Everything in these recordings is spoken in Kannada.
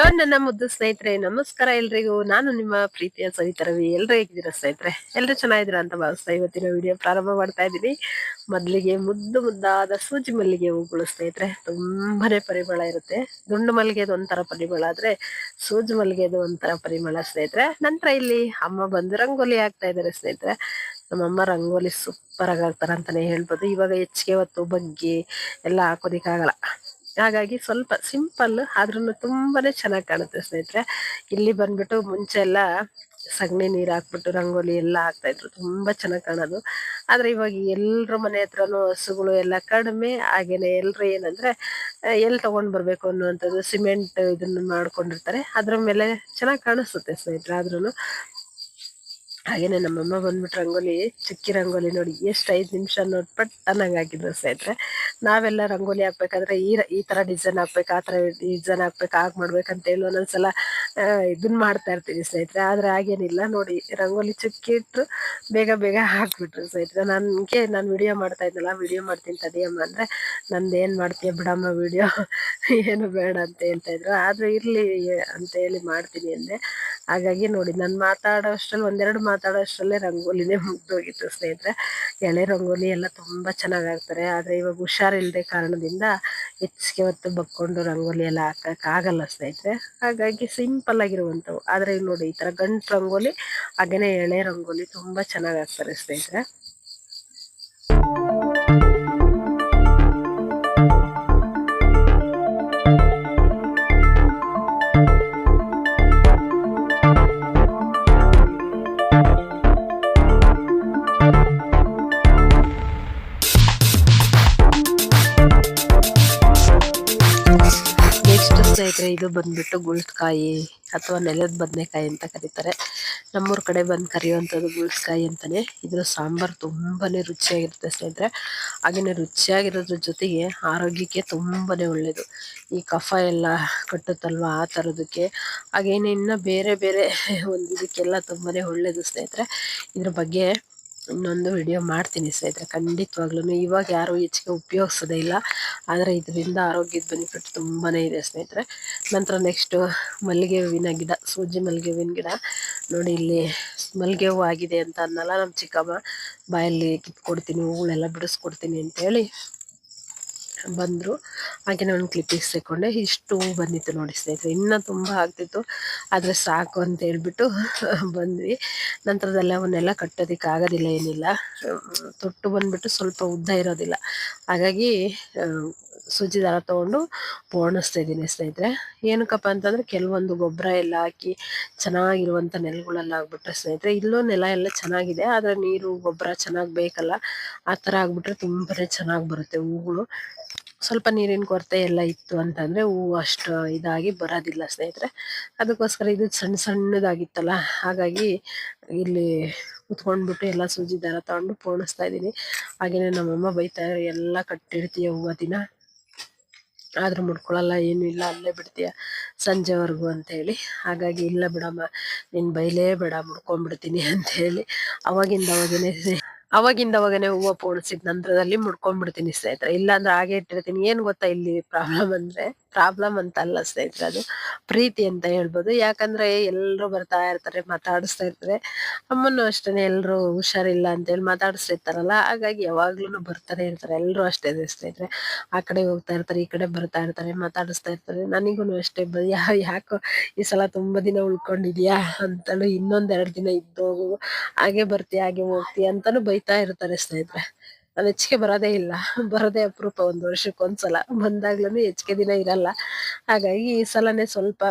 ಹಲೋ, ನನ್ನ ಮುದ್ದು ಸ್ನೇಹಿತರೆ, ನಮಸ್ಕಾರ ಎಲ್ರಿಗೂ. ನಾನು ನಿಮ್ಮ ಪ್ರೀತಿಯ ಸವಿತ ರವಿ ಎಲ್ರು ಹೇಗಿದ್ದೀರಾ ಸ್ನೇಹಿತರೆ? ಎಲ್ರು ಚೆನ್ನಾಗಿದ್ದೀರಾ ಅಂತ ಭಾವಿಸ್ತಾ ಇವತ್ತಿನ ವಿಡಿಯೋ ಪ್ರಾರಂಭ ಮಾಡ್ತಾ ಇದ್ದೀನಿ. ಮೊದಲಿಗೆ ಮುದ್ದು ಮುದ್ದಾದ ಸೂಜಿ ಮಲ್ಲಿಗೆ ಹೂಗಳು ಸ್ನೇಹಿತರೆ, ತುಂಬಾನೇ ಪರಿಮಳ ಇರುತ್ತೆ. ದುಂಡು ಮಲ್ಲಿಗೆದು ಒಂಥರ ಪರಿಮಳ, ಆದ್ರೆ ಸೂಜಿ ಮಲ್ಲಿಗೆದು ಒಂಥರ ಪರಿಮಳ ಸ್ನೇಹಿತರೆ. ನಂತರ ಇಲ್ಲಿ ಅಮ್ಮ ಬಂದು ರಂಗೋಲಿ ಹಾಕ್ತಾ ಇದ್ದಾರೆ ಸ್ನೇಹಿತರೆ. ನಮ್ಮಮ್ಮ ರಂಗೋಲಿ ಸೂಪರ್ ಆಗಿ ಹಾಕ್ತಾರ ಅಂತಾನೆ ಹೇಳ್ಬೋದು. ಇವಾಗ ಹೆಚ್ಚಿಗೆ ಹೊತ್ತು ಬಗ್ಗಿ ಎಲ್ಲ ಹಾಕೋದಿಕ್ಕಾಗಲ್ಲ. ಹಾಗಾಗಿ ಸ್ವಲ್ಪ ಸಿಂಪಲ್ ಆದ್ರೂ ತುಂಬಾನೇ ಚೆನ್ನಾಗಿ ಕಾಣುತ್ತೆ ಸ್ನೇಹಿತರೆ. ಇಲ್ಲಿ ಬಂದ್ಬಿಟ್ಟು ಮುಂಚೆ ಎಲ್ಲ ಸಗಣಿ ನೀರ್ ಹಾಕ್ಬಿಟ್ಟು ರಂಗೋಲಿ ಎಲ್ಲ ಹಾಕ್ತಾ ಇದ್ರು. ತುಂಬಾ ಚೆನ್ನಾಗಿ ಕಾಣೋದು. ಆದ್ರೆ ಇವಾಗ ಎಲ್ರ ಮನೆ ಹತ್ರನು ಹಸುಗಳು ಎಲ್ಲ ಕಡಿಮೆ, ಹಾಗೇನೆ ಎಲ್ರು ಏನಂದ್ರೆ ಎಲ್ಲಿ ತಗೊಂಡ್ ಬರ್ಬೇಕು ಅನ್ನುವಂಥದ್ದು, ಸಿಮೆಂಟ್ ಇದನ್ನ ಮಾಡ್ಕೊಂಡಿರ್ತಾರೆ. ಅದ್ರ ಮೇಲೆ ಚೆನ್ನಾಗಿ ಕಾಣಿಸುತ್ತೆ ಸ್ನೇಹಿತರೆ, ಆದ್ರೂನು. ಹಾಗೇನೆ ನಮ್ಮಮ್ಮ ಬಂದ್ಬಿಟ್ಟು ರಂಗೋಲಿ, ಚಿಕ್ಕಿ ರಂಗೋಲಿ ನೋಡಿ ಎಷ್ಟು ಐದು ನಿಮಿಷ ನೋಡಿ ಪಟ್ ಅನ್ನಂಗೆ ಹಾಕಿದ್ರು ಸ್ನೇಹಿತರೆ. ನಾವೆಲ್ಲ ರಂಗೋಲಿ ಹಾಕ್ಬೇಕಾದ್ರೆ ಈ ಈ ಥರ ಡಿಸೈನ್ ಹಾಕ್ಬೇಕು, ಆ ಥರ ಡಿಸೈನ್ ಹಾಕ್ಬೇಕು, ಹಾಗೆ ಮಾಡ್ಬೇಕಂತ ಹೇಳಿ ಒಂದೊಂದ್ಸಲ ಇದನ್ನ ಮಾಡ್ತಾ ಇರ್ತೀನಿ ಸ್ನೇಹಿತರೆ. ಆದರೆ ಹಾಗೇನಿಲ್ಲ ನೋಡಿ ರಂಗೋಲಿ ಚುಕ್ಕಿ ಇಟ್ಟು ಬೇಗ ಬೇಗ ಹಾಕ್ಬಿಟ್ರು ಸ್ನೇಹಿತರೆ. ನನಗೆ, ನಾನು ವಿಡಿಯೋ ಮಾಡ್ತಾ ಇದ್ದಲ್ಲ ವಿಡಿಯೋ ಮಾಡ್ತೀನಿ ತಡಿಯಮ್ಮ ಅಂದರೆ, ನಂದು ಏನು ಮಾಡ್ತೀಯ ಬಿಡಮ್ಮ ವಿಡಿಯೋ ಏನು ಬೇಡ ಅಂತ ಹೇಳ್ತಾ ಇದ್ರು. ಆದ್ರೆ ಇರ್ಲಿ ಅಂತ ಹೇಳಿ ಮಾಡ್ತೀನಿ ಅಂದೆ. ಹಾಗಾಗಿ ನೋಡಿ, ನಾನು ಮಾತಾಡೋ ಅಷ್ಟರಲ್ಲಿ ಒಂದೆರಡು ಮಾತಾಡೋ ಅಷ್ಟರಲ್ಲೇ ರಂಗೋಲಿನೇ ಮುಗ್ದೋಗಿತ್ತು ಸ್ನೇಹಿತರೆ. ಎಳೆ ರಂಗೋಲಿ ಎಲ್ಲ ತುಂಬಾ ಚೆನ್ನಾಗಿ ಆಗ್ತಾರೆ ಆದರೆ ಇವಾಗ ಹುಷಾರಿಲ್ಲದೆ ಕಾರಣದಿಂದ ಹೆಚ್ಚಿಗೆ ಹೊತ್ತು ಬಕ್ಕೊಂಡು ರಂಗೋಲಿ ಎಲ್ಲ ಹಾಕೋಕ್ಕಾಗಲ್ಲ ಸ್ನೇಹಿತರೆ. ಹಾಗಾಗಿ ಸಿಂಪಲ್ ಆಗಿರುವಂಥವು. ಆದರೆ ನೋಡಿ, ಈ ಥರ ಗಂಟು ರಂಗೋಲಿ, ಹಾಗೇನೆ ಎಳೆ ರಂಗೋಲಿ ತುಂಬ ಚೆನ್ನಾಗಿ ಆಗ್ತಾರೆ ಸ್ನೇಹಿತರೆ. ಸ್ನೇಹಿತರೆ ಇದು ಬಂದ್ಬಿಟ್ಟು ಗುಳ್ಸ್ಕಾಯಿ ಅಥವಾ ನೆಲದ ಬದನೆಕಾಯಿ ಅಂತ ಕರೀತಾರೆ. ನಮ್ಮೂರ ಕಡೆ ಬಂದು ಕರೆಯುವಂಥದ್ದು ಗುಳ್ಸ್ಕಾಯಿ ಅಂತಾನೆ. ಇದ್ರ ಸಾಂಬಾರ್ ತುಂಬಾನೇ ರುಚಿಯಾಗಿರುತ್ತೆ ಸ್ನೇಹಿತರೆ. ಹಾಗೇನೆ ರುಚಿಯಾಗಿರೋದ್ರ ಜೊತೆಗೆ ಆರೋಗ್ಯಕ್ಕೆ ತುಂಬಾನೇ ಒಳ್ಳೇದು. ಈ ಕಫ ಎಲ್ಲ ಕಟ್ಟುತ್ತಲ್ವಾ ಆ ತರದಕ್ಕೆ. ಹಾಗೇನೆ ಇನ್ನ ಬೇರೆ ಬೇರೆ ಒಂದು ಇದಕ್ಕೆಲ್ಲ ತುಂಬಾನೇ ಒಳ್ಳೇದು ಸ್ನೇಹಿತರೆ. ಇದ್ರ ಬಗ್ಗೆ ಇನ್ನೊಂದು ವಿಡಿಯೋ ಮಾಡ್ತೀನಿ ಸ್ನೇಹಿತರೆ. ಖಂಡಿತವಾಗ್ಲೂ ಇವಾಗ ಯಾರು ಹೆಚ್ಚಿಗೆ ಉಪಯೋಗಿಸೋದೇ ಇಲ್ಲ. ಆದರೆ ಇದರಿಂದ ಆರೋಗ್ಯದ ಬೆನಿಫಿಟ್ ತುಂಬಾ ಇದೆ ಸ್ನೇಹಿತರೆ. ನಂತರ ನೆಕ್ಸ್ಟು ಮಲ್ಲಿಗೆ ಹೂವಿನ ಗಿಡ, ಸೂಜಿ ಮಲ್ಲಿಗೆ ಹೂವಿನ ಗಿಡ. ನೋಡಿ ಇಲ್ಲಿ ಮಲ್ಲಿಗೆ ಹೂವು ಆಗಿದೆ ಅಂತ ಅನ್ನಲ್ಲ ನಮ್ಮ ಚಿಕ್ಕಮ್ಮ ಬಾಯಲ್ಲಿ ಕಿತ್ಕೊಡ್ತೀನಿ ಹೂಗಳೆಲ್ಲ ಬಿಡಿಸ್ಕೊಡ್ತೀನಿ ಅಂತೇಳಿ ಬಂದರು. ಹಾಗೆ ನಾನು ಕ್ಲಿಪ್ಪಿಂಗ್ಸ್ ತೆಕ್ಕೊಂಡೆ ಇಷ್ಟು ಬಂದಿತ್ತು ನೋಡಿ ಸ್ನೇಹಿತರೆ. ಇನ್ನೂ ತುಂಬ ಆಗ್ತಿತ್ತು. ಆದರೆ ಸಾಕು ಅಂತ ಹೇಳ್ಬಿಟ್ಟು ಬಂದ್ವಿ. ನಂತರದಲ್ಲಿ ಅವನ್ನೆಲ್ಲ ಕಟ್ಟೋದಕ್ಕೆ ಆಗೋದಿಲ್ಲ, ಏನಿಲ್ಲ. ತೊಟ್ಟು ಬಂದ್ಬಿಟ್ಟು ಸ್ವಲ್ಪ ಉದ್ದ ಇರೋದಿಲ್ಲ. ಹಾಗಾಗಿ ಸೂಜಿ ದಾರ ತೊಗೊಂಡು ಪೋಣಿಸ್ತಾ ಇದ್ದೀನಿ ಸ್ನೇಹಿತರೆ. ಏನಕ್ಕಪ್ಪ ಅಂತಂದರೆ ಕೆಲವೊಂದು ಗೊಬ್ಬರ ಎಲ್ಲ ಹಾಕಿ ಚೆನ್ನಾಗಿರುವಂಥ ನೆಲಗಳೆಲ್ಲ ಆಗ್ಬಿಟ್ರೆ ಸ್ನೇಹಿತರೆ, ಇಲ್ಲೂ ನೆಲ ಎಲ್ಲ ಚೆನ್ನಾಗಿದೆ, ಆದರೆ ನೀರು, ಗೊಬ್ಬರ ಚೆನ್ನಾಗಿ ಬೇಕಲ್ಲ. ಆ ಥರ ಆಗ್ಬಿಟ್ರೆ ತುಂಬಾ ಚೆನ್ನಾಗಿ ಬರುತ್ತೆ ಹೂಗಳು. ಸ್ವಲ್ಪ ನೀರಿನ ಕೊರತೆ ಎಲ್ಲ ಇತ್ತು ಅಂತಂದ್ರೆ ಹೂವು ಅಷ್ಟು ಇದಾಗಿ ಬರೋದಿಲ್ಲ ಸ್ನೇಹಿತರೆ. ಅದಕ್ಕೋಸ್ಕರ ಇದು ಸಣ್ಣ ಸಣ್ಣದಾಗಿತ್ತಲ್ಲ, ಹಾಗಾಗಿ ಇಲ್ಲಿ ಕುತ್ಕೊಂಡ್ಬಿಟ್ಟು ಎಲ್ಲ ಸೂಜಿ ದಾರ ತಗೊಂಡು ಪೋಣಿಸ್ತಾ ಇದ್ದೀನಿ. ಹಾಗೇನೆ ನಮ್ಮಮ್ಮ ಬೈತಾ ಎಲ್ಲ ಕಟ್ಟಿಡ್ತೀಯ ಹೂವ ದಿನ? ಆದ್ರೂ ಮುಡ್ಕೊಳಲ್ಲ, ಏನು ಇಲ್ಲ, ಅಲ್ಲೇ ಬಿಡ್ತೀಯ ಸಂಜೆವರೆಗೂ ಅಂತ ಹೇಳಿ ಹಾಗಾಗಿ ಇಲ್ಲ ಬಿಡಮ್ಮ, ನೀನು ಬೈಲೇ ಬೇಡ, ಮುಡ್ಕೊಂಡ್ಬಿಡ್ತೀನಿ ಅಂತ ಹೇಳಿ ಅವಾಗಿಂದ ಅವಾಗೇನೆ ಅವಾಗಿಂದ ಅವಾಗನೆ ಹೂವು ಪೋಣಿಸಿದ ನಂತರದಲ್ಲಿ ಮುಡ್ಕೊಂಡ್ಬಿಡ್ತೀನಿ ಸ್ನೇಹಿತರೆ. ಇಲ್ಲಾಂದ್ರೆ ಹಾಗೆ ಇಟ್ಟಿರ್ತೀನಿ. ಏನ್ ಗೊತ್ತಾ ಇಲ್ಲಿ ಪ್ರಾಬ್ಲಮ್ ಅಂದ್ರೆ? ಪ್ರಾಬ್ಲಮ್ ಅಂತ ಅಲ್ಲ ಸ್ನೇಹಿತರೆ ಅದು. ಪ್ರೀತಿ ಅಂತ ಹೇಳ್ಬೋದು. ಯಾಕಂದ್ರೆ ಎಲ್ರು ಬರ್ತಾ ಇರ್ತಾರೆ, ಮಾತಾಡಿಸ್ತಾ ಇರ್ತಾರೆ. ಅಮ್ಮನೂ ಅಷ್ಟೇನೆ, ಎಲ್ರು ಹುಷಾರಿಲ್ಲ ಅಂತ ಹೇಳಿ ಮಾತಾಡಿಸ್ತಾ ಇರ್ತಾರಲ್ಲ. ಹಾಗಾಗಿ ಯಾವಾಗ್ಲೂ ಬರ್ತಾರೆ ಇರ್ತಾರೆ. ಎಲ್ಲರೂ ಅಷ್ಟೇ ಸ್ನೇಹಿತರೆ. ಆ ಕಡೆ ಹೋಗ್ತಾ ಇರ್ತಾರೆ, ಈ ಕಡೆ ಬರ್ತಾ ಇರ್ತಾರೆ, ಮಾತಾಡಿಸ್ತಾ ಇರ್ತಾರೆ. ನನಗೂ ಅಷ್ಟೇ ಯಾಕೋ ಈ ಸಲ ತುಂಬಾ ದಿನ ಉಳ್ಕೊಂಡಿದ್ಯಾ ಅಂತಲೂ ಇನ್ನೊಂದೆರಡು ದಿನ ಇದ್ದೋಗು. ಹಾಗೆ ಬರ್ತೀಯ, ಹಾಗೆ ಹೋಗ್ತೀಯ ಅಂತಾನು ಬೈತಾ ಇರ್ತಾರೆ ಸ್ನೇಹಿತರೆ. ನಾನು ಹೆಚ್ಚಿಗೆ ಬರೋದೇ ಇಲ್ಲ. ಬರೋದೇ ಅಪರೂಪ ಒಂದು ವರ್ಷಕ್ಕೆ ಒಂದ್ಸಲ ಬಂದಾಗ್ಲೂ ಹೆಚ್ಚಿಗೆ ದಿನ ಇರಲ್ಲ. ಹಾಗಾಗಿ ಈ ಸಲನೇ ಸ್ವಲ್ಪ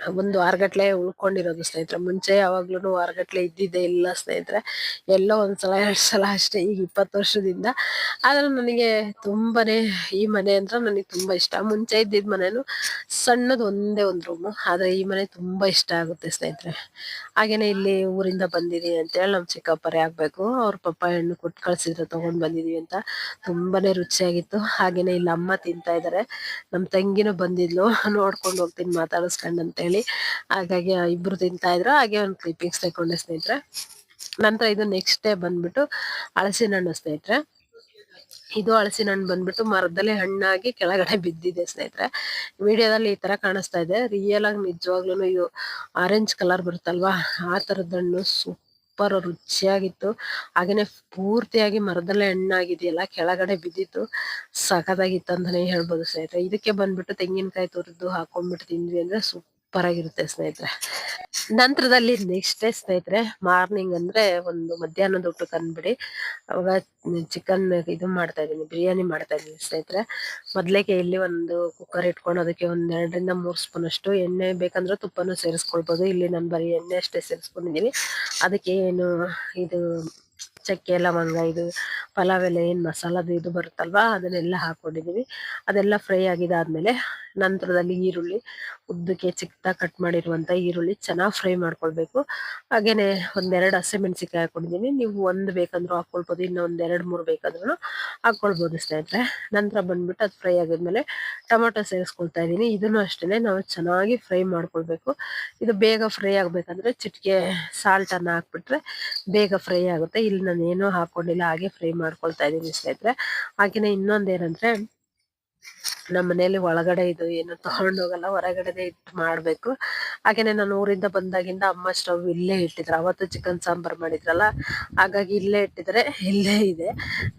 ಒಂದು ವಾರಗಟ್ಲೆ ಉಳ್ಕೊಂಡಿರೋದು ಸ್ನೇಹಿತರೆ. ಮುಂಚೆ ಯಾವಾಗ್ಲೂ ವಾರಗಟ್ಲೆ ಇದ್ದಿದ್ದೇ ಇಲ್ಲ ಸ್ನೇಹಿತರೆ. ಎಲ್ಲೋ ಒಂದ್ಸಲ, ಎರಡು ಸಲ ಅಷ್ಟೇ, ಈಗ ಇಪ್ಪತ್ತು ವರ್ಷದಿಂದ. ಆದ್ರೆ ನನಗೆ ತುಂಬಾನೇ ಈ ಮನೆ ಅಂದ್ರೆ ನನಗೆ ತುಂಬಾ ಇಷ್ಟ. ಮುಂಚೆ ಇದ್ದಿದ್ದ ಮನೇನು ಸಣ್ಣದು ಒಂದೇ ಒಂದು ರೂಮು ಆದ್ರೆ ಈ ಮನೆ ತುಂಬಾ ಇಷ್ಟ ಆಗುತ್ತೆ ಸ್ನೇಹಿತರೆ. ಹಾಗೇನೆ ಇಲ್ಲಿ ಊರಿಂದ ಬಂದಿದೀನಿ ಅಂತ ಹೇಳಿ ನಮ್ ಚಿಕ್ಕಪ್ಪರೇ ಆಗ್ಬೇಕು. ಅವ್ರ ಪಪ್ಪ ಹೆಣ್ಣು ಕೊಟ್ಟು ಕಳ್ಸಿದ್ರು ತಗೊಂಡ್ ಬಂದಿದೀವಿ ಅಂತ ತುಂಬಾನೇ ರುಚಿಯಾಗಿತ್ತು. ಹಾಗೇನೆ ಇಲ್ಲಿ ಅಮ್ಮ ತಿಂತಾ ಇದ್ದಾರೆ ನಮ್ಮ ತಂಗಿನೂ ಬಂದಿದ್ಲು. ನೋಡ್ಕೊಂಡು ಹೋಗ್ತೀನಿ ಮಾತಾಡಿಸ್ಕೊಂಡ್ ಅಂತ ಹೇಳಿ. ಹಾಗಾಗಿ ಇಬ್ರು ತಿಂತಾ ಇದ್ರು. ಹಾಗೆ ಒಂದು ಕ್ಲಿಪ್ಪಿಂಗ್ಸ್ ತಗೊಂಡೆ ಸ್ನೇಹಿತರೆ. ನಂತರ ಇದು ನೆಕ್ಸ್ಟ್ ಡೇ ಬಂದ್ಬಿಟ್ಟು ಹಳಸಿನ ಹಣ್ಣು ಸ್ನೇಹಿತರೆ. ಇದು ಹಳಸಿನ ಹಣ್ಣು ಬಂದ್ಬಿಟ್ಟು ಮರದಲ್ಲಿ ಹಣ್ಣಾಗಿ ಕೆಳಗಡೆ ಬಿದ್ದಿದೆ ಸ್ನೇಹಿತರೆ. ವಿಡಿಯೋದಲ್ಲಿ ಈ ತರ ಕಾಣಿಸ್ತಾ ಇದೆ. ರಿಯಲ್ ಆಗಿ ನಿಜವಾಗ್ಲೂ ಇದು ಆರೆಂಜ್ ಕಲರ್ ಬರುತ್ತಲ್ವಾ? ಆ ತರದ ಹಣ್ಣು ಸೂಪರ್ ರುಚಿಯಾಗಿತ್ತು. ಹಾಗೇನೆ ಪೂರ್ತಿಯಾಗಿ ಮರದಲ್ಲೇ ಹಣ್ಣಾಗಿದೆಯಲ್ಲ, ಕೆಳಗಡೆ ಬಿದ್ದಿತ್ತು. ಸಖತ್ತಾಗಿತ್ತು ಅಂತಾನೆ ಹೇಳ್ಬೋದು ಸ್ನೇಹಿತರೆ. ಇದಕ್ಕೆ ಬಂದ್ಬಿಟ್ಟು ತೆಂಗಿನಕಾಯಿ ತುರಿದು ಹಾಕೊಂಡ್ಬಿಟ್ಟು ತಿಂದ್ವಿ ಅಂದ್ರೆ ಸೂಪರ್ ಆಗಿರುತ್ತೆ ಸ್ನೇಹಿತರೆ. ನಂತರದಲ್ಲಿ ನೆಕ್ಸ್ಟ್ ಡೇ ಸ್ನೇಹಿತರೆ ಮಾರ್ನಿಂಗ್ ಅಂದ್ರೆ ಒಂದು ಮಧ್ಯಾಹ್ನದ ಊಟಕ್ಕೆ ಅಂದ್ಬಿಡಿ, ಅವಾಗ ಚಿಕನ್ ಇದು ಮಾಡ್ತಾ ಇದೀನಿ ಬಿರಿಯಾನಿ ಮಾಡ್ತಾ ಇದ್ದೀನಿ ಸ್ನೇಹಿತರೆ. ಮೊದಲಿಗೆ ಇಲ್ಲಿ ಒಂದು ಕುಕ್ಕರ್ ಇಟ್ಕೊಂಡು ಅದಕ್ಕೆ ಒಂದ್ ಎರಡರಿಂದ ಮೂರ್ ಸ್ಪೂನ್ ಅಷ್ಟು ಎಣ್ಣೆ ಬೇಕಂದ್ರೆ ತುಪ್ಪನೂ ಸೇರಿಸ್ಕೊಳ್ಬೋದು. ಇಲ್ಲಿ ನಾನು ಬರೀ ಎಣ್ಣೆ ಅಷ್ಟೇ ಸೇರಿಸ್ಕೊಂಡಿದೀನಿ ಅದಕ್ಕೆ ಏನು ಇದು ಚಕ್ಕೆ, ಲವಂಗ, ಇದು ಪಲಾವ್ ಎಲ್ಲ ಏನ್ ಮಸಾಲದು ಇದು ಬರುತ್ತಲ್ವಾ, ಅದನ್ನೆಲ್ಲ ಹಾಕೊಂಡಿದೀವಿ ಅದೆಲ್ಲ ಫ್ರೈ ಆಗಿದಾದ್ಮೇಲೆ ನಂತರದಲ್ಲಿ ಈರುಳ್ಳಿ ಉದ್ದಕ್ಕೆ ಚಿಕ್ಕದಾಗಿ ಕಟ್ ಮಾಡಿರುವಂತ ಈರುಳ್ಳಿ ಚೆನ್ನಾಗಿ ಫ್ರೈ ಮಾಡ್ಕೊಳ್ಬೇಕು. ಹಾಗೇನೆ ಒಂದೆರಡು ಹಸಿಮೆಣಸಿಕಾಯಿ ಹಾಕೊಂಡಿದ್ದೀನಿ ನೀವು ಒಂದ್ ಬೇಕಂದ್ರೂ ಹಾಕೊಳ್ಬೋದು ಇನ್ನು ಒಂದೆರಡು ಮೂರು ಬೇಕಂದ್ರೂ ಹಾಕೊಳ್ಬೋದು ಸ್ನೇಹಿತರೆ. ನಂತರ ಬಂದ್ಬಿಟ್ಟು ಅದು ಫ್ರೈ ಆಗಿದ್ಮೇಲೆ ಟೊಮೊಟೊ ಸೇರಿಸ್ಕೊಳ್ತಾ ಇದ್ದೀನಿ ಇದನ್ನು ಅಷ್ಟೇ ನಾವು ಚೆನ್ನಾಗಿ ಫ್ರೈ ಮಾಡ್ಕೊಳ್ಬೇಕು. ಇದು ಬೇಗ ಫ್ರೈ ಆಗಬೇಕಂದ್ರೆ ಚಿಟಿಕೆ ಸಾಲ್ಟನ್ನು ಹಾಕ್ಬಿಟ್ರೆ ಬೇಗ ಫ್ರೈ ಆಗುತ್ತೆ. ಇಲ್ಲಿ ನಾನು ಏನೂ ಹಾಕೊಂಡಿಲ್ಲ, ಹಾಗೆ ಫ್ರೈ ಮಾಡ್ಕೊಳ್ತಾ ಇದ್ದೀನಿ ಸ್ನೇಹಿತರೆ. ಹಾಗೆಯೇ ಇನ್ನೊಂದೇನಂದ್ರೆ ನಮ್ಮ ಮನೇಲಿ ಒಳಗಡೆ ಇದು ಏನು ತಗೊಂಡ್ ಹೋಗಲ್ಲ ಹೊರಗಡೆನೆ ಇಟ್ಟು ಮಾಡ್ಬೇಕು. ಹಾಗೇನೆ ನಾನು ಊರಿಂದ ಬಂದಾಗಿಂದ ಅಮ್ಮ ಸ್ಟವ್ ಇಲ್ಲೇ ಇಟ್ಟಿದ್ರು. ಅವತ್ತು ಚಿಕನ್ ಸಾಂಬಾರ್ ಮಾಡಿದ್ರಲ್ಲ, ಹಾಗಾಗಿ ಇಲ್ಲೇ ಇಟ್ಟಿದ್ರೆ ಇಲ್ಲೇ ಇದೆ.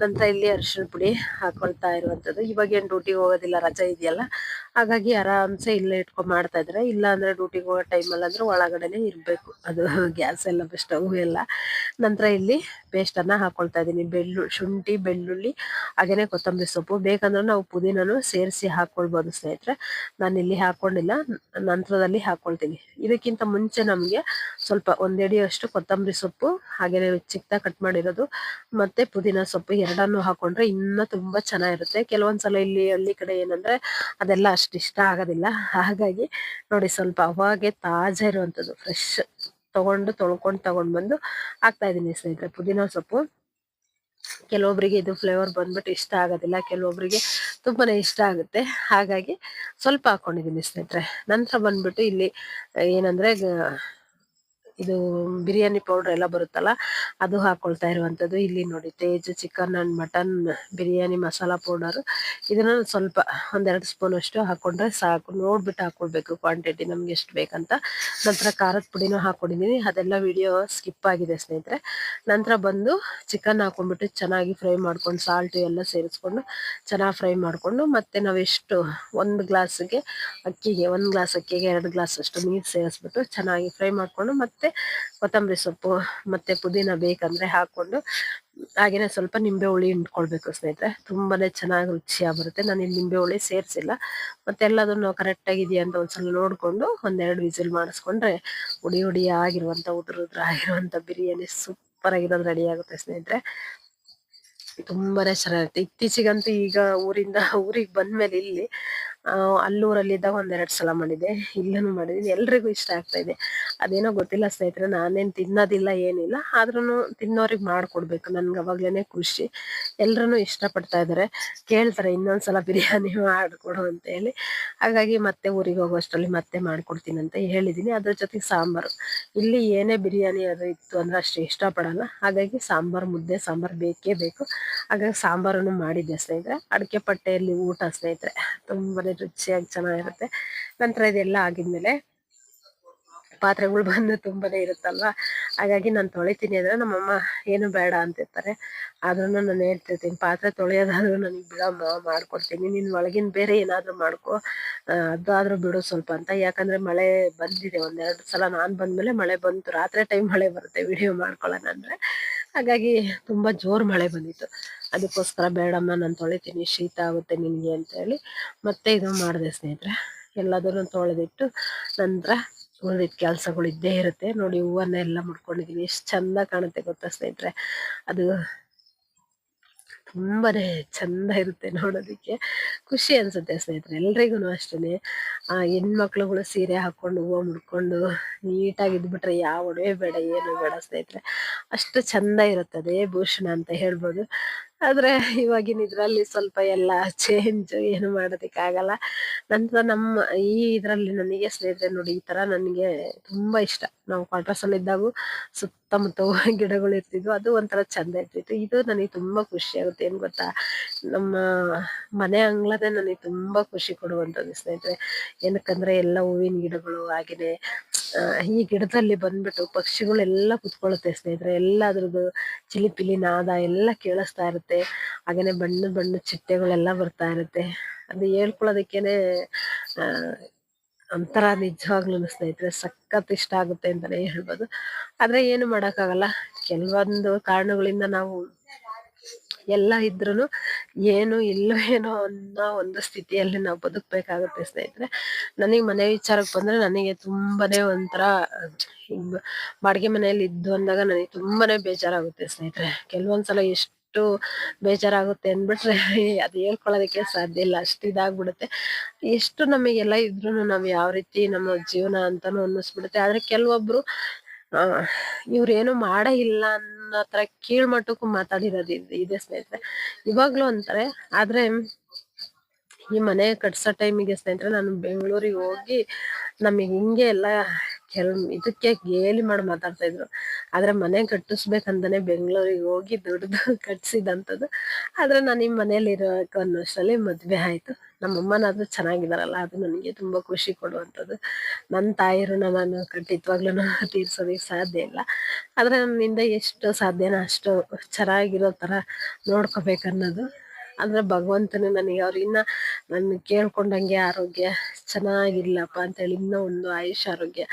ನಂತರ ಇಲ್ಲಿ ಅರಿಶಿಣ ಪುಡಿ ಹಾಕೊಳ್ತಾ ಇರುವಂತದ್ದು. ಇವಾಗ ಏನ್ ಡ್ಯೂಟಿಗೆ ಹೋಗೋದಿಲ್ಲ, ರಜೆ ಇದೆಯಲ್ಲ, ಹಾಗಾಗಿ ಆರಾಮ್ಸೆ ಇಲ್ಲೇ ಇಟ್ಕೊಂಡು ಮಾಡ್ತಾ ಇದ್ರೆ. ಇಲ್ಲ ಅಂದ್ರೆ ಡ್ಯೂಟಿಗೆ ಹೋಗೋ ಟೈಮಲ್ಲಿ ಅಂದ್ರೆ ಒಳಗಡೆನೆ ಇರ್ಬೇಕು. ಅದು ಗ್ಯಾಸ್ ಎಲ್ಲ ಸ್ಟವ್ ಎಲ್ಲ. ನಂತರ ಇಲ್ಲಿ ಪೇಸ್ಟ್ ಅನ್ನ ಹಾಕೊಳ್ತಾ ಇದೀನಿ ಬೆಳ್ಳು, ಶುಂಠಿ, ಬೆಳ್ಳುಳ್ಳಿ, ಹಾಗೇನೆ ಕೊತ್ತಂಬರಿ ಸೊಪ್ಪು. ಬೇಕಂದ್ರೆ ನಾವು ಪುದೀನೂ ಸೇರಿಸಿ ಹಾಕೊಳ್ಬೋದು ಸ್ನೇಹಿತರೆ. ನಾನು ಇಲ್ಲಿ ಹಾಕೊಂಡಿಲ್ಲ. ನಂತರದಲ್ಲಿ ಹಾಕೊಳ್ತೀನಿ. ಇದಕ್ಕಿಂತ ಮುಂಚೆ ನಮಗೆ ಸ್ವಲ್ಪ ಒಂದೆಡಿಯಷ್ಟು ಕೊತ್ತಂಬರಿ ಸೊಪ್ಪು, ಹಾಗೇನೆ ಚಿಕ್ಕದಾಗಿ ಕಟ್ ಮಾಡಿರೋದು, ಮತ್ತೆ ಪುದೀನ ಸೊಪ್ಪು ಎರಡನ್ನು ಹಾಕೊಂಡ್ರೆ ಇನ್ನೂ ತುಂಬಾ ಚೆನ್ನಾಗಿರುತ್ತೆ. ಕೆಲವೊಂದ್ಸಲ ಇಲ್ಲಿ, ಹಳ್ಳಿ ಕಡೆ ಏನಂದ್ರೆ ಅದೆಲ್ಲ ಅಷ್ಟು ಇಷ್ಟ ಆಗೋದಿಲ್ಲ. ಹಾಗಾಗಿ ನೋಡಿ ಸ್ವಲ್ಪ ಅವಾಗೆ ತಾಜಾ ಇರುವಂತದ್ದು ಫ್ರೆಶ್ ತಗೊಂಡು ತೊಳ್ಕೊಂಡು ತಗೊಂಡ್ ಬಂದು ಹಾಕ್ತಾ ಇದ್ದೀನಿ ಸ್ನೇಹಿತರೆ, ಪುದೀನ ಸೊಪ್ಪು. ಕೆಲವೊಬ್ಬರಿಗೆ ಇದು ಫ್ಲೇವರ್ ಬಂದ್ಬಿಟ್ಟು ಇಷ್ಟ ಆಗೋದಿಲ್ಲ ಕೆಲವೊಬ್ಬರಿಗೆ ತುಂಬಾನೇ ಇಷ್ಟ ಆಗುತ್ತೆ. ಹಾಗಾಗಿ ಸ್ವಲ್ಪ ಹಾಕೊಂಡಿದೀನಿ ಸ್ನೇಹಿತರೆ. ನಂತರ ಬಂದ್ಬಿಟ್ಟು ಇಲ್ಲಿ ಏನಂದ್ರೆ ಇದು ಬಿರಿಯಾನಿ ಪೌಡರ್ ಎಲ್ಲ ಬರುತ್ತಲ್ಲ, ಅದು ಹಾಕೊಳ್ತಾ ಇರುವಂಥದ್ದು ಇಲ್ಲಿ ನೋಡಿ, Tej chicken and mutton biryani masala powder ಇದನ್ನು ಸ್ವಲ್ಪ ಒಂದೆರಡು ಸ್ಪೂನ್ ಅಷ್ಟು ಹಾಕೊಂಡ್ರೆ ಸಾಕು. ನೋಡ್ಬಿಟ್ಟು ಹಾಕೊಳ್ಬೇಕು ಕ್ವಾಂಟಿಟಿ ನಮ್ಗೆ ಎಷ್ಟು ಬೇಕಂತ. ನಂತರ ಖಾರದ ಪುಡಿನೂ ಹಾಕ್ಕೊಂಡಿದ್ದೀನಿ ಅದೆಲ್ಲ ವಿಡಿಯೋ ಸ್ಕಿಪ್ ಆಗಿದೆ ಸ್ನೇಹಿತರೆ. ನಂತರ ಬಂದು ಚಿಕನ್ ಹಾಕೊಂಡ್ಬಿಟ್ಟು ಚೆನ್ನಾಗಿ ಫ್ರೈ ಮಾಡ್ಕೊಂಡು ಸಾಲ್ಟು ಎಲ್ಲ ಸೇರಿಸ್ಕೊಂಡು ಚೆನ್ನಾಗಿ ಫ್ರೈ ಮಾಡಿಕೊಂಡು, ಮತ್ತೆ ನಾವು ಎಷ್ಟು ಒಂದು ಗ್ಲಾಸ್ಗೆ ಅಕ್ಕಿಗೆ, ಒಂದು ಗ್ಲಾಸ್ ಅಕ್ಕಿಗೆ ಎರಡು ಗ್ಲಾಸ್ ಅಷ್ಟು ನೀರು ಸೇರಿಸ್ಬಿಟ್ಟು ಚೆನ್ನಾಗಿ ಫ್ರೈ ಮಾಡ್ಕೊಂಡು, ಮತ್ತೆ ಕೊತ್ತಂಬರಿ ಸೊಪ್ಪು ಮತ್ತೆ ಪುದೀನ ಬೇಕಂದ್ರೆ ಹಾಕೊಂಡು ಹಾಗೇನೆ ಸ್ವಲ್ಪ ನಿಂಬೆ ಹುಳಿ ಹಿಂಡ್ಕೊಳ್ಬೇಕು ಸ್ನೇಹಿತರೆ. ತುಂಬಾನೇ ಚೆನ್ನಾಗಿ ರುಚಿಯಾಗಿ ಬರುತ್ತೆ. ನಾನು ಇಲ್ಲಿ ನಿಂಬೆ ಹುಳಿ ಸೇರಿಸಿಲ್ಲ. ಮತ್ತೆ ಎಲ್ಲದನ್ನು ಕರೆಕ್ಟ್ ಆಗಿದೆಯಾ ಅಂತ ಒಂದ್ಸಲ ನೋಡಿಕೊಂಡು ಒಂದೆರಡು ವಿಸಿಲ್ ಮಾಡಿಸ್ಕೊಂಡ್ರೆ ಹುಡಿ ಹುಡಿ ಆಗಿರುವಂತ, ಉದ್ರ ಉದ್ರ ಆಗಿರುವಂತ ಬಿರಿಯಾನಿ ಸೂಪರ್ ಆಗಿರೋದು ರೆಡಿ ಆಗುತ್ತೆ ಸ್ನೇಹಿತರೆ. ತುಂಬಾನೇ ಚೆನ್ನಾಗಿರುತ್ತೆ ಇತ್ತೀಚೆಗಂತೂ ಈಗ ಊರಿಂದ ಊರಿಗೆ ಬಂದ್ಮೇಲೆ ಇಲ್ಲಿ ಅಲ್ಲೂರಲ್ಲಿ ಇದ್ದಾಗ ಒಂದೆರಡು ಸಲ ಮಾಡಿದೆ. ಇಲ್ಲೂ ಮಾಡಿದೀನಿ ಎಲ್ರಿಗೂ ಇಷ್ಟ ಆಗ್ತಾ ಇದೆ. ಅದೇನೋ ಗೊತ್ತಿಲ್ಲ ಸ್ನೇಹಿತರೆ, ನಾನೇನ್ ತಿನ್ನೋದಿಲ್ಲ, ಏನಿಲ್ಲ. ಆದ್ರೂ ತಿನ್ನೋರಿಗೆ ಮಾಡ್ಕೊಡ್ಬೇಕು. ನನ್ಗೆ ಅವಾಗ್ಲೇನೆ ಖುಷಿ. ಎಲ್ರು ಇಷ್ಟಪಡ್ತಾ ಇದ್ದಾರೆ ಕೇಳ್ತಾರೆ, ಇನ್ನೊಂದ್ಸಲ ಬಿರಿಯಾನಿ ಮಾಡಿಕೊಡು ಅಂತ ಹೇಳಿ. ಹಾಗಾಗಿ ಮತ್ತೆ ಊರಿಗೆ ಹೋಗೋಷ್ಟರಲ್ಲಿ ಮತ್ತೆ ಮಾಡ್ಕೊಡ್ತೀನಿ ಅಂತ ಹೇಳಿದೀನಿ. ಅದ್ರ ಜೊತೆಗೆ ಸಾಂಬಾರು. ಇಲ್ಲಿ ಏನೇ ಬಿರಿಯಾನಿ ಅದು ಇತ್ತು ಅಂದ್ರೆ ಅಷ್ಟು ಇಷ್ಟಪಡಲ್ಲ. ಹಾಗಾಗಿ ಸಾಂಬಾರ್, ಮುದ್ದೆ, ಸಾಂಬಾರ್ ಬೇಕೇ ಬೇಕು. ಹಾಗಾಗಿ ಸಾಂಬಾರನ್ನು ಮಾಡಿದ್ದೆ ಸ್ನೇಹಿತರೆ. ಅಡಿಕೆ ಪಟ್ಟೆಯಲ್ಲಿ ಊಟ ಸ್ನೇಹಿತರೆ. ತುಂಬಾನೇ ರುಚಿಯಾಗಿ ಚೆನ್ನಾಗಿರುತ್ತೆ. ನಂತರ ಇದೆಲ್ಲ ಆಗಿದ್ಮೇಲೆ ಪಾತ್ರೆಗಳು ಬಂದು ತುಂಬಾನೇ ಇರುತ್ತಲ್ವಾ? ಹಾಗಾಗಿ ನಾನು ತೊಳಿತೀನಿ ಅಂದ್ರೆ ನಮ್ಮಮ್ಮ, ಏನು ಬೇಡ ಅಂತಿರ್ತಾರೆ ಆದ್ರೂ ನಾನು ಹೇಳ್ತಿರ್ತೀನಿ, ಪಾತ್ರೆ ತೊಳೆಯೋದಾದ್ರೂ ನನಗೆ ಬಿಡಮ್ಮ, ಮಾಡ್ಕೊಡ್ತೀನಿ. ನಿನ್ ಒಳಗಿನ ಬೇರೆ ಏನಾದರೂ ಮಾಡ್ಕೊ. ಅದಾದ್ರೂ ಬಿಡು ಸ್ವಲ್ಪ ಅಂತ. ಯಾಕಂದ್ರೆ ಮಳೆ ಬಂದಿದೆ ಒಂದೆರಡು ಸಲ. ನಾನು ಬಂದ್ಮೇಲೆ ಮಳೆ ಬಂತು. ರಾತ್ರಿ ಟೈಮ್ ಮಳೆ ಬರುತ್ತೆ. ವಿಡಿಯೋ ಮಾಡ್ಕೊಳ್ಳೋಣ ಅಂದ್ರೆ. ಹಾಗಾಗಿ ತುಂಬಾ ಜೋರು ಮಳೆ ಬಂದಿತ್ತು. ಅದಕ್ಕೋಸ್ಕರ ಬೇಡಮ್ಮ ನಾನು ತೊಳಿತೀನಿ, ಶೀತ ಆಗುತ್ತೆ ನಿನಗೆ ಅಂತ ಹೇಳಿ ಮತ್ತೆ ಇದು ಮಾಡಿದೆ ಸ್ನೇಹಿತರೆ. ಎಲ್ಲದನ್ನು ತೊಳೆದಿಟ್ಟು ನಂತರ ಉಳಿದಿದ್ದ ಕೆಲಸಗಳು ಇದ್ದೇ ಇರುತ್ತೆ. ನೋಡಿ ಹೂವನ್ನ ಎಲ್ಲ ಮುಡ್ಕೊಂಡಿದ್ದೀನಿ ಎಷ್ಟು ಚಂದ ಕಾಣುತ್ತೆ ಗೊತ್ತಾ ಸ್ನೇಹಿತರೆ? ಅದು ತುಂಬಾನೇ ಚಂದ ಇರುತ್ತೆ ನೋಡೋದಕ್ಕೆ. ಖುಷಿ ಅನ್ಸುತ್ತೆ ಸ್ನೇಹಿತರೆ ಎಲ್ರಿಗೂ ಅಷ್ಟೇ ಆ ಹೆಣ್ಮಕ್ಳುಗಳು ಸೀರೆ ಹಾಕೊಂಡು ಹೂವು ಮುಡ್ಕೊಂಡು ನೀಟಾಗಿ ಇದ್ಬಿಟ್ರೆ ಯಾವ ಒಡವೆ ಬೇಡ, ಏನು ಬೇಡ ಸ್ನೇಹಿತರೆ. ಅಷ್ಟು ಚಂದ ಇರುತ್ತೆ ಅದೇ ಭೂಷಣ ಅಂತ ಹೇಳ್ಬೋದು. ಆದ್ರೆ ಇವಾಗಿನ ಇದ್ರಲ್ಲಿ ಸ್ವಲ್ಪ ಎಲ್ಲ ಚೇಂಜ್ ಏನು ಮಾಡೋದಕ್ಕಾಗಲ್ಲ. ನಂತರ ನಮ್ಮ ಈ ಇದ್ರಲ್ಲಿ ನನಗೆ ಸ್ನೇಹಿತರೆ ನೋಡಿ ಈ ತರ ನನಗೆ ತುಂಬಾ ಇಷ್ಟ. ನಾವು ಕ್ವಾರ್ಟರ್ಸ್ ಅಲ್ಲಿ ಇದ್ದಾಗೂ ಸುತ್ತಮುತ್ತ ಗಿಡಗಳು ಇರ್ತಿದ್ವು. ಅದು ಒಂಥರ ಚಂದ ಇರ್ತಿತ್ತು. ಇದು ನನಗೆ ತುಂಬಾ ಖುಷಿ ಆಗುತ್ತೆ. ಏನ್ ಗೊತ್ತಾ? ನಮ್ಮ ಮನೆ ಅಂಗಳದೇ ನನಗೆ ತುಂಬಾ ಖುಷಿ ಕೊಡುವಂತದ್ದು ಸ್ನೇಹಿತರೆ. ಏನಕ್ಕಂದ್ರೆ ಎಲ್ಲ ಹೂವಿನ ಗಿಡಗಳು ಹಾಗೇನೆ ಈ ಗಿಡದಲ್ಲಿ ಬಂದ್ಬಿಟ್ಟು ಪಕ್ಷಿಗಳೆಲ್ಲ ಕುತ್ಕೊಳ್ಳುತ್ತೆ ಸ್ನೇಹಿತರೆ. ಎಲ್ಲ ಅದ್ರದ್ದು ಚಿಲಿಪಿಲಿ ನಾದ ಎಲ್ಲ ಕೇಳಿಸ್ತಾ ಇರುತ್ತೆ. ಹಾಗೇನೆ ಬಣ್ಣ ಬಣ್ಣ ಚಿಟ್ಟೆಗಳೆಲ್ಲ ಬರ್ತಾ ಇರುತ್ತೆ. ಅದು ಹೇಳ್ಕೊಳ್ಳೋದಕ್ಕೇನೆ ಅಂತರ ಒಂಥರ ನಿಜವಾಗ್ಲೂ ಸ್ನೇಹಿತರೆ ಸಖತ್ ಇಷ್ಟ ಆಗುತ್ತೆ ಅಂತಾನೆ ಹೇಳ್ಬೋದು. ಆದ್ರೆ ಏನು ಮಾಡೋಕ್ಕಾಗಲ್ಲ. ಕೆಲವೊಂದು ಕಾರಣಗಳಿಂದ ನಾವು ಎಲ್ಲ ಇದ್ರೂ ಏನು ಇಲ್ಲೋ ಏನೋ ಅನ್ನೋ ಒಂದು ಸ್ಥಿತಿಯಲ್ಲಿ ನಾವು ಬದುಕಬೇಕಾಗುತ್ತೆ ಸ್ನೇಹಿತರೆ. ನನಗೆ ಮನೆ ವಿಚಾರಕ್ಕೆ ಬಂದರೆ ನನಗೆ ತುಂಬಾನೇ ಒಂಥರ ಬಾಡಿಗೆ ಮನೆಯಲ್ಲಿ ಇದ್ದು ಅಂದಾಗ ನನಗೆ ತುಂಬಾನೇ ಬೇಜಾರಾಗುತ್ತೆ ಸ್ನೇಹಿತರೆ. ಕೆಲವೊಂದ್ಸಲ ಎಷ್ಟು ಬೇಜಾರಾಗುತ್ತೆ ಅಂದ್ಬಿಟ್ರೆ ಅದು ಹೇಳ್ಕೊಳ್ಳೋದಕ್ಕೆ ಸಾಧ್ಯ ಇಲ್ಲ. ಅಷ್ಟು ಇದಾಗ್ಬಿಡುತ್ತೆ. ಎಷ್ಟು ನಮಗೆಲ್ಲ ಇದ್ರೂ ನಾವು ಯಾವ ರೀತಿ ನಮ್ಮ ಜೀವನ ಅಂತಾನು ಅನ್ನಿಸ್ಬಿಡುತ್ತೆ. ಆದ್ರೆ ಕೆಲವೊಬ್ರು ಇವ್ರೇನು ಮಾಡೇ ಇಲ್ಲ ಅನ್ನೋ ತರ ಕೀಳ್ಮಟ್ಟಕ್ಕೂ ಮಾತಾಡಿರೋದು ಇದೆ ಸ್ನೇಹಿತರೆ. ಇವಾಗ್ಲೂ ಅಂತಾರೆ, ಆದ್ರೆ ಈ ಮನೆ ಕಟ್ಸೋ ಟೈಮಿಗೆ ಸ್ನೇಹಿತರೆ, ನಾನು ಬೆಂಗಳೂರಿಗೆ ಹೋಗಿ ನಮಗೆ ಹಿಂಗೆ ಎಲ್ಲ ಕೆಲ್ ಇದಕ್ಕೆ ಗೇಲಿ ಮಾಡಿ ಮಾತಾಡ್ತಾ ಇದ್ರು. ಆದ್ರೆ ಮನೆ ಕಟ್ಟಿಸ್ಬೇಕಂತಾನೆ ಬೆಂಗಳೂರಿಗೆ ಹೋಗಿ ದುಡ್ದು ಕಟ್ಸಿದಂಥದ್ದು ಆದ್ರೆ ನಾನು ನಿಮ್ಮ ಮನೇಲಿ ಇರೋಕೆ ಅನ್ನೋಷ್ಟರಲ್ಲಿ ಮದ್ವೆ ಆಯ್ತು. ನಮ್ಮಮ್ಮನಾದ್ರೂ ಚೆನ್ನಾಗಿದಾರಲ್ಲ, ಅದು ನನಗೆ ತುಂಬಾ ಖುಷಿ ಕೊಡುವಂಥದ್ದು ನನ್ನ ತಾಯಿರನ್ನ ನಾನು ಖಂಡಿತವಾಗ್ಲೂ ತೀರ್ಸೋದಕ್ಕೆ ಸಾಧ್ಯ ಇಲ್ಲ. ಆದ್ರೆ ನನ್ನಿಂದ ಎಷ್ಟು ಸಾಧ್ಯನೋ ಅಷ್ಟು ಚೆನ್ನಾಗಿರೋ ತರ ನೋಡ್ಕೋಬೇಕನ್ನೋದು. ಅಂದ್ರೆ ಭಗವಂತನು ನನಗೆ ಅವ್ರು ಇನ್ನ ನನ್ನ ಕೇಳ್ಕೊಂಡಂಗೆ ಆರೋಗ್ಯ ಚೆನ್ನಾಗಿರ್ಲಪ್ಪ ಅಂತೇಳಿ ಇನ್ನೂ ಒಂದು ಆಯುಷ್ ಆರೋಗ್ಯ.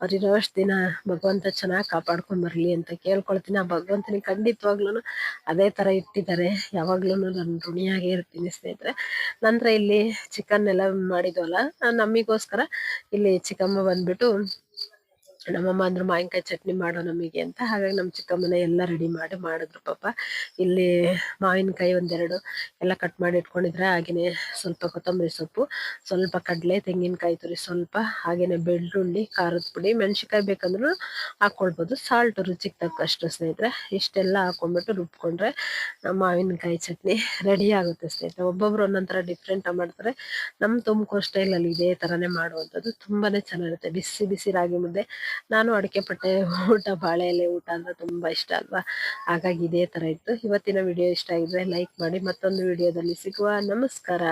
ಅವ್ರಿರೋಷ್ಟು ದಿನ ಭಗವಂತ ಚೆನ್ನಾಗಿ ಕಾಪಾಡ್ಕೊಂಡ್ ಬರ್ಲಿ ಅಂತ ಕೇಳ್ಕೊಳ್ತೀನಿ. ಆ ಭಗವಂತನಿಗೆ ಖಂಡಿತವಾಗ್ಲೂ ಅದೇ ತರ ಇಟ್ಟಿದ್ದಾರೆ. ಯಾವಾಗ್ಲೂ ನಾನು ಋಣಿಯಾಗೇ ಇರ್ತೀನಿ ಸ್ನೇಹಿತರೆ. ನಂತರ ಇಲ್ಲಿ ಚಿಕನ್ ಎಲ್ಲ ಮಾಡಿದ್ವಲ್ಲ ನಮ್ಮಿಗೋಸ್ಕರ ಇಲ್ಲಿ ಚಿಕ್ಕಮ್ಮ ಬಂದ್ಬಿಟ್ಟು ನಮ್ಮಮ್ಮ ಅಂದ್ರು ಮಾವಿನಕಾಯಿ ಚಟ್ನಿ ಮಾಡೋ ನಮಗೆ ಅಂತ. ಹಾಗಾಗಿ ನಮ್ಮ ಚಿಕ್ಕಮ್ಮನ ಎಲ್ಲ ರೆಡಿ ಮಾಡಿ ಮಾಡಿದ್ರು ಪಾಪ. ಇಲ್ಲಿ ಮಾವಿನಕಾಯಿ ಒಂದೆರಡು ಎಲ್ಲ ಕಟ್ ಮಾಡಿ ಇಟ್ಕೊಂಡಿದ್ರೆ ಹಾಗೇನೆ ಸ್ವಲ್ಪ ಕೊತ್ತಂಬರಿ ಸೊಪ್ಪು, ಸ್ವಲ್ಪ ಕಡಲೆ, ತೆಂಗಿನಕಾಯಿ ತುರಿ ಸ್ವಲ್ಪ, ಹಾಗೇನೆ ಬೆಳ್ಳುಳ್ಳಿ, ಖಾರದ ಪುಡಿ, ಮೆಣಸಿನ್ಕಾಯಿ ಬೇಕಂದ್ರೂ ಹಾಕೊಳ್ಬೋದು. ಸಾಲ್ಟ್ ರುಚಿಗೆ ತಕ್ಕಷ್ಟು ಸ್ನೇಹಿತರೆ. ಇಷ್ಟೆಲ್ಲ ಹಾಕೊಂಡ್ಬಿಟ್ಟು ರುಬ್ಕೊಂಡ್ರೆ ಮಾವಿನಕಾಯಿ ಚಟ್ನಿ ರೆಡಿ ಆಗುತ್ತೆ ಸ್ನೇಹಿತರೆ. ಒಬ್ಬೊಬ್ರು ಒಂದೊಂಥರ ಡಿಫ್ರೆಂಟ್ ಮಾಡ್ತಾರೆ. ನಮ್ಮ ತುಮಕೂರು ಸ್ಟೈಲಲ್ಲಿ ಇದೇ ಥರನೇ ಮಾಡುವಂಥದ್ದು. ತುಂಬಾನೇ ಚೆನ್ನಾಗಿರುತ್ತೆ. ಬಿಸಿ ಬಿಸಿ ರಾಗಿ ಮುದ್ದೆ ನಾನು ಅಡಿಕೆ ಪಟ್ಟೆ ಊಟ ಬಾಳೆ ಎಲೆ ಊಟ ಅಂದ್ರೆ ತುಂಬಾ ಇಷ್ಟ ಅಲ್ವಾ? ಹಾಗಾಗಿ ಇದೇ ತರ ಇತ್ತು. ಇವತ್ತಿನ ವಿಡಿಯೋ ಇಷ್ಟ ಆಗಿದ್ರೆ ಲೈಕ್ ಮಾಡಿ ಮತ್ತೊಂದು ವಿಡಿಯೋದಲ್ಲಿ ಸಿಗುವ. ನಮಸ್ಕಾರ.